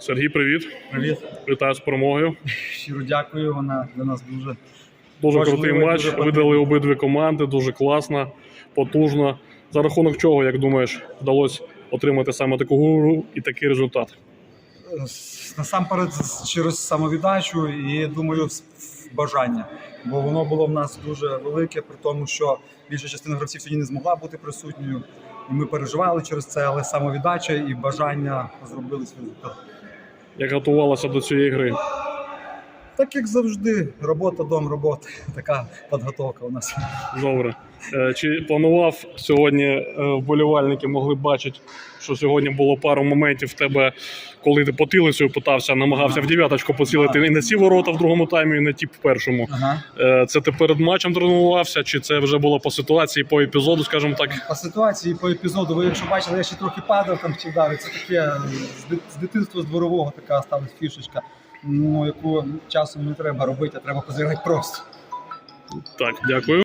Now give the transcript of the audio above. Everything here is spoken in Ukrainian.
Сергій, привіт. Привіт, Вітаю з перемогою. щиро дякую. Вона для нас дуже Дуже Важливо, крутий матч. дуже. Видали обидві команди, дуже класно, потужно. За рахунок чого, як думаєш, вдалося отримати саме таку гру і такий результат? насамперед через самовіддачу і думаю, бажання. Бо воно було в нас дуже велике, при тому, що більша частина гравців сьогодні не змогла бути присутньою. І ми переживали через це, але самовіддача і бажання зробили свій результат. Як готувалася до цієї гри? Так як завжди, робота, дом, робота. Така підготовка у нас. Добре. Е, Чи планував сьогодні е, вболівальники могли бачити, що сьогодні було пару моментів в тебе, коли ти потилицею питався, намагався в дев'яточку поцілити і на ці ворота в другому таймі, і на ті в першому. Ага. Е, Це ти перед матчем тренувався, чи це вже було по ситуації, по епізоду, скажімо так? По ситуації, по епізоду, ви якщо бачили, я ще трохи падав там чи вдарив. Це таке з з дитинства з дворового така сталася фішечка, ну яку часом не треба робити, а треба позирати просто. Так, дякую.